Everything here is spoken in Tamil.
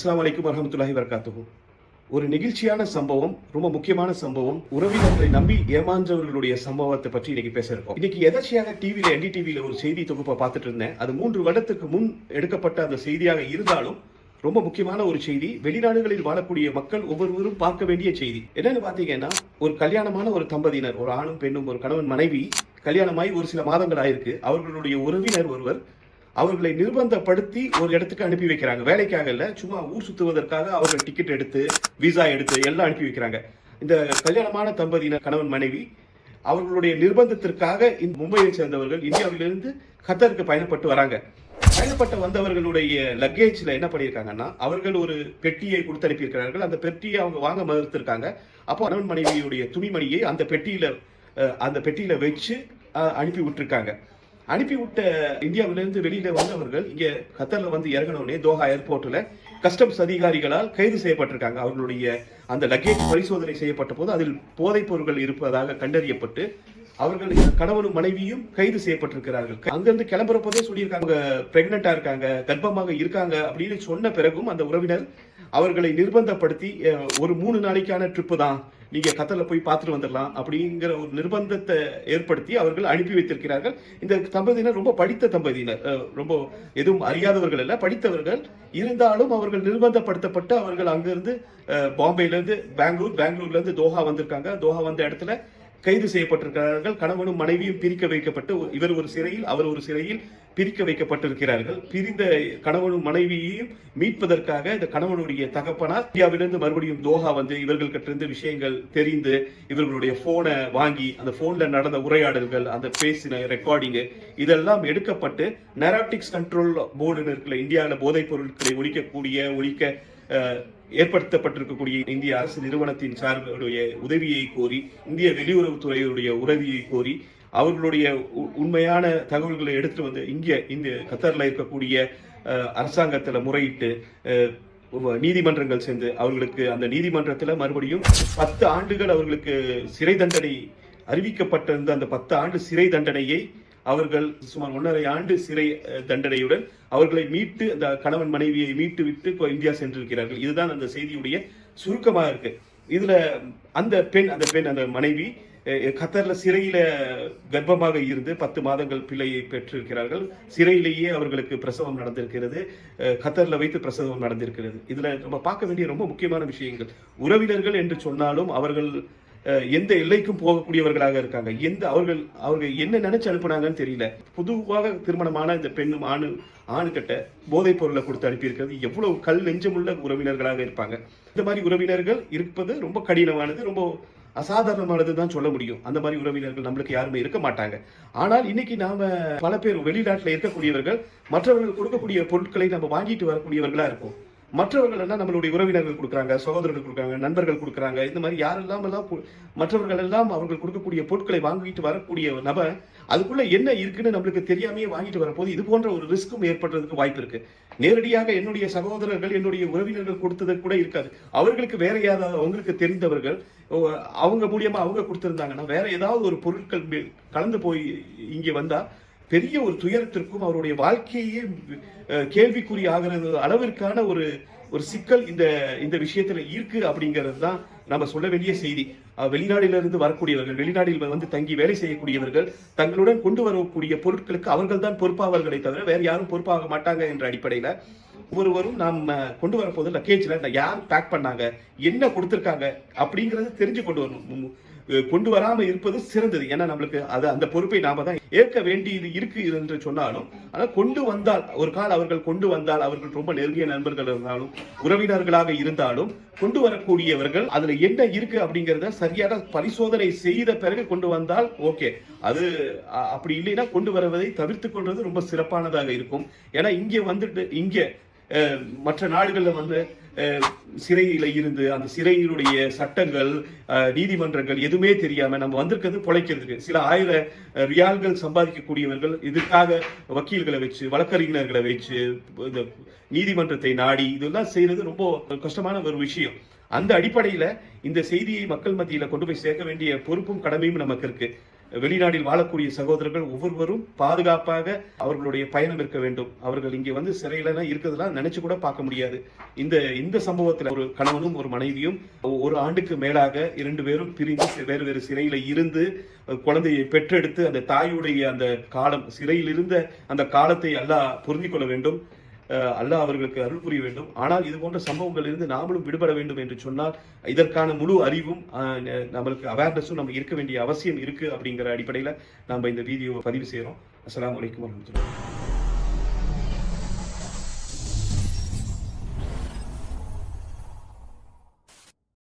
அஸ்லாம் வலைக்கும் வரமத்துல்லாஹி வரகாத்துஹு ஒரு நெகிழ்ச்சியான சம்பவம் ரொம்ப முக்கியமான சம்பவம் உறவினர்களை நம்பி ஏமாந்தவர்களுடைய சம்பவத்தை பற்றி இன்னைக்கு பேச இருக்கோம். இன்னைக்கு எதர்ச்சியாக டிவியில என்டிடிவியில ஒரு செய்தி தொகுப்பை பார்த்துட்டு இருந்தேன். அது மூன்று வருடத்துக்கு முன் எடுக்கப்பட்ட அந்த செய்தியாக இருந்தாலும் ரொம்ப முக்கியமான ஒரு செய்தி வெளிநாடுகளில் வாழக்கூடிய மக்கள் ஒவ்வொருவரும் பார்க்க வேண்டிய செய்தி. என்னன்னு பாத்தீங்கன்னா ஒரு கல்யாணமான ஒரு தம்பதியினர் ஒரு ஆணும் பெண்ணும் ஒரு கணவன் மனைவி கல்யாணமாய் ஒரு சில மாதங்கள் ஆயிருக்கு. அவர்களுடைய உறவினர் ஒருவர் அவர்களை நிர்பந்தப்படுத்தி ஒரு இடத்துக்கு அனுப்பி வைக்கிறாங்க. வேலைக்காக இல்லை சும்மா ஊர் சுத்துவதற்காக அவர்கள் டிக்கெட் எடுத்து விசா எடுத்து எல்லாம் அனுப்பி வைக்கிறாங்க. இந்த கல்யாணமான தம்பதியினர் கணவன் மனைவி அவர்களுடைய நிர்பந்தத்திற்காக இந்த மும்பையை சேர்ந்தவர்கள் இந்தியாவிலிருந்து கத்தருக்கு பயணப்பட்டு வராங்க. பயணப்பட்ட வந்தவர்களுடைய லக்கேஜில் என்ன பண்ணியிருக்காங்கன்னா அவர்கள் ஒரு பெட்டியை கொடுத்து அனுப்பியிருக்கிறார்கள். அந்த பெட்டியை அவங்க வாங்க மறுத்திருக்காங்க. அப்போ கணவன் மனைவியுடைய துணிமணியை அந்த பெட்டியில் அந்த பெட்டியில் வச்சு அனுப்பி விட்டுருக்காங்க. அனுப்பிவிட்ட இந்தியாவிலிருந்து வெளியில வந்தவர்கள் இங்க கத்தர்ல வந்து இறங்கினோடனே தோஹா ஏர்போர்ட்ல கஸ்டம்ஸ் அதிகாரிகளால் கைது செய்யப்பட்டிருக்காங்க. அவர்களுடைய அந்த லக்கேஜ் பரிசோதனை செய்யப்பட்ட போது அதில் போதைப் பொருட்கள் இருப்பதாக கண்டறியப்பட்டு அவர்கள் கணவனும் மனைவியும் கைது செய்யப்பட்டிருக்கிறார்கள். அங்கிருந்து கிளம்புற போதே சொல்லியிருக்காங்க பிரெக்னெண்டா இருக்காங்க கர்ப்பமாக இருக்காங்க அப்படின்னு சொன்ன பிறகும் அந்த உறவினர் அவர்களை நிர்பந்தப்படுத்தி ஒரு மூணு நாளைக்கான ட்ரிப்பு தான் நீங்கள் கத்தர்ல போய் பார்த்துட்டு வந்துடலாம் அப்படிங்கிற ஒரு நிர்பந்தத்தை ஏற்படுத்தி அவர்கள் அனுப்பி வைத்திருக்கிறார்கள். இந்த தம்பதியினர் ரொம்ப படித்த தம்பதியினர். ரொம்ப எதுவும் அறியாதவர்கள் அல்ல படித்தவர்கள். இருந்தாலும் அவர்கள் நிர்பந்தப்படுத்தப்பட்டு அவர்கள் அங்கிருந்து பாம்பேலேருந்து பெங்களூர் பெங்களூர்லேருந்து தோஹா வந்திருக்காங்க. தோஹா வந்த இடத்துல கைது செய்யப்பட்டிருக்கிறார்கள். கணவனும் மனைவியும் பிரிக்க வைக்கப்பட்டு இவர் ஒரு சிறையில் அவர் ஒரு சிறையில் பிரிக்க வைக்கப்பட்டிருக்கிறார்கள். பிரிந்த கணவனும் மனைவியையும் மீட்பதற்காக இந்த கணவனுடைய தகப்பனார் இந்தியாவிலிருந்து மறுபடியும் தோஹா வந்து இவர்கள் கிட்ட விஷயங்கள் தெரிந்து இவர்களுடைய போனை வாங்கி அந்த போன்ல நடந்த உரையாடல்கள் அந்த பேசின ரெக்கார்டிங்கு இதெல்லாம் எடுக்கப்பட்டு நெராட்டிக்ஸ் கண்ட்ரோல் போர்டுன்னு இருக்குல்ல இந்தியாவில் போதைப் பொருட்களை ஒழிக்கக்கூடிய ஒழிக்க ஏற்படுத்தப்பட்டிருக்கக்கூடிய இந்திய அரசு நிறுவனத்தின் சார்புடைய உதவியை கோரி இந்திய வெளியுறவுத்துறையுடைய உதவியை கோரி அவர்களுடைய உ- உண்மையான தகவல்களை எடுத்து வந்து இங்கே இந்த கத்தாரில் இருக்கக்கூடிய அரசாங்கத்தில் முறையிட்டு நீதிமன்றங்கள் சென்று அவர்களுக்கு அந்த நீதிமன்றத்தில் மறுபடியும் பத்து ஆண்டுகள் அவர்களுக்கு சிறை தண்டனை அறிவிக்கப்பட்டிருந்த அந்த பத்து ஆண்டு சிறை தண்டனையை அவர்கள் சுமார் ஒன்றரை ஆண்டு சிறை தண்டனையுடன் அவர்களை மீட்டு அந்த கணவன் மனைவியை மீட்டு விட்டு இப்போ இந்தியா சென்றிருக்கிறார்கள். இதுதான் அந்த செய்தியுடைய சுருக்கமாக இருக்கு. இதுல அந்த பெண் அந்த பெண் அந்த மனைவி கத்தர்ல சிறையில கர்ப்பமாக இருந்து பத்து மாதங்கள் பிள்ளையை பெற்றிருக்கிறார்கள். சிறையிலேயே அவர்களுக்கு பிரசவம் நடந்திருக்கிறது. கத்தர்ல வைத்து பிரசவம் நடந்திருக்கிறது. இதுல நம்ம பார்க்க வேண்டிய ரொம்ப முக்கியமான விஷயங்கள். உறவினர்கள் என்று சொன்னாலும் அவர்கள் எந்த எல்லைக்கும் போகக்கூடியவர்களாக இருக்காங்க. எந்த அவர்கள் அவர்கள் என்ன நினைச்சு அனுப்புனாங்கன்னு தெரியல. பொதுவாக திருமணமான இந்த பெண்ணும் ஆணு ஆணுக்கிட்ட போதைப் பொருளை கொடுத்து அனுப்பியிருக்கிறது. எவ்வளவு கல் நெஞ்சமுள்ள உறவினர்களாக இருப்பாங்க. இந்த மாதிரி உறவினர்கள் இருப்பது ரொம்ப கடினமானது ரொம்ப அசாதாரணமானது தான் சொல்ல முடியும். அந்த மாதிரி உறவினர்கள் நம்மளுக்கு யாருமே இருக்க மாட்டாங்க. ஆனால் இன்னைக்கு நாம பல பேர் வெளிநாட்டில் இருக்கக்கூடியவர்கள் மற்றவர்கள் கொடுக்கக்கூடிய பொருட்களை நம்ம வாங்கிட்டு வரக்கூடியவர்களா இருக்கும் மற்றவர்கள் எல்லாம் நம்மளுடைய உறவினர்கள் கொடுக்குறாங்க சகோதரர்கள் கொடுக்குறாங்க நண்பர்கள் கொடுக்குறாங்க. இந்த மாதிரி யாரெல்லாம் எல்லாம் மற்றவர்கள் எல்லாம் அவர்கள் கொடுக்கக்கூடிய பொருட்களை வாங்கிட்டு வரக்கூடிய நபர் அதுக்குள்ள என்ன இருக்குன்னு நம்மளுக்கு தெரியாமையே வாங்கிட்டு வரப்போது இது போன்ற ஒரு ரிஸ்க்கும் ஏற்படுறதுக்கு வாய்ப்பு இருக்கு. நேரடியாக என்னுடைய சகோதரர்கள் என்னுடைய உறவினர்கள் கொடுத்தது கூட இருக்காது. அவர்களுக்கு வேற யாராவது அவங்களுக்கு தெரிந்தவர்கள் அவங்க மூலியமா அவங்க கொடுத்திருந்தாங்கன்னா வேற ஏதாவது ஒரு பொருட்கள் கலந்து போய் இங்கே வந்தா பெரிய ஒரு துயரத்திற்கும் அவருடைய வாழ்க்கையே கேள்விக்குறி ஆகிறது அளவிற்கான ஒரு ஒரு சிக்கல் இந்த இந்த விஷயத்துல இருக்கு அப்படிங்கிறது தான் நம்ம சொல்ல வேண்டிய செய்தி. வெளிநாடிலிருந்து வரக்கூடியவர்கள் வெளிநாட்டில் வந்து தங்கி வேலை செய்யக்கூடியவர்கள் தங்களுடன் கொண்டு வரக்கூடிய பொருட்களுக்கு அவர்கள் தான் பொறுப்பாவர்களே தவிர வேற யாரும் பொறுப்பாக மாட்டாங்க என்ற அடிப்படையில ஒவ்வொருவரும் நாம் கொண்டு வரப்போது லக்கேஜ்ல யார் பேக் பண்ணாங்க என்ன கொடுத்துருக்காங்க அப்படிங்கிறத தெரிஞ்சு கொண்டு வரணும். கொண்டு வராமல் இருப்பது சிறந்தது. ஏன்னா நம்மளுக்கு அது அந்த பொறுப்பை நாம தான் ஏற்க வேண்டியது இருக்கு என்று சொன்னாலும் ஆனால் கொண்டு வந்தால் ஒரு கால் அவர்கள் கொண்டு வந்தால் அவர்கள் ரொம்ப நெருங்கிய நண்பர்கள் இருந்தாலும் உறவினர்களாக இருந்தாலும் கொண்டு வரக்கூடியவர்கள் அதுல என்ன இருக்கு அப்படிங்கிறத சரியான பரிசோதனை செய்த பிறகு கொண்டு வந்தால் ஓகே. அது அப்படி இல்லைன்னா கொண்டு வருவதை தவிர்த்து கொள்வது ரொம்ப சிறப்பானதாக இருக்கும். ஏன்னா இங்கே வந்துட்டு இங்கே மற்ற நாடுகளில் வந்து சிறையில் இருந்து அந்த சிறையினுடைய சட்டங்கள் நீதிமன்றங்கள் எதுவுமே தெரியாம நம்ம வந்திருக்கிறது பிழைக்கிறதுக்கு. சில ஆயிரம் ரியால்கள் சம்பாதிக்கக்கூடியவர்கள் இதுக்காக வக்கீல்களை வச்சு வழக்கறிஞர்களை வச்சு இந்த நீதிமன்றத்தை நாடி இதெல்லாம் செய்யறது ரொம்ப கஷ்டமான ஒரு விஷயம். அந்த அடிப்படையில இந்த செய்தியை மக்கள் மத்தியில கொண்டு போய் சேர்க்க வேண்டிய பொறுப்பும் கடமையும் நமக்கு இருக்கு. வெளிநாட்டில் வாழக்கூடிய சகோதரர்கள் ஒவ்வொருவரும் பாதுகாப்பாக அவர்களுடைய பயணம் இருக்க வேண்டும். அவர்கள் இங்கே வந்து சிறையில இருக்கிறதுலாம் நினைச்சு கூட பார்க்க முடியாது. இந்த இந்த சம்பவத்தில் ஒரு கணவனும் ஒரு மனைவியும் ஒரு ஆண்டுக்கு மேலாக இரண்டு பேரும் பிரிந்து வேறு வேறு சிறையில இருந்து குழந்தையை பெற்றெடுத்து அந்த தாயுடைய அந்த காலம் சிறையில் இருந்த அந்த காலத்தை எல்லாம் புரிந்து கொள்ள வேண்டும். அல்லாஹ் அவர்களுக்கு அருள் புரிய வேண்டும். ஆனால் இது போன்ற சம்பவங்களிலிருந்து நாமளும் விடுபட வேண்டும் என்று சொன்னால் இதற்கான முழு அறிவும் அஹ், நம்மளுக்கு அவேர்னஸும் நம்ம இருக்க வேண்டிய அவசியம் இருக்கு அப்படிங்கிற அடிப்படையில் நம்ம இந்த வீடியோ பதிவு செய்கிறோம் அஸ்லாம் வலைக்கம் வரமத்துல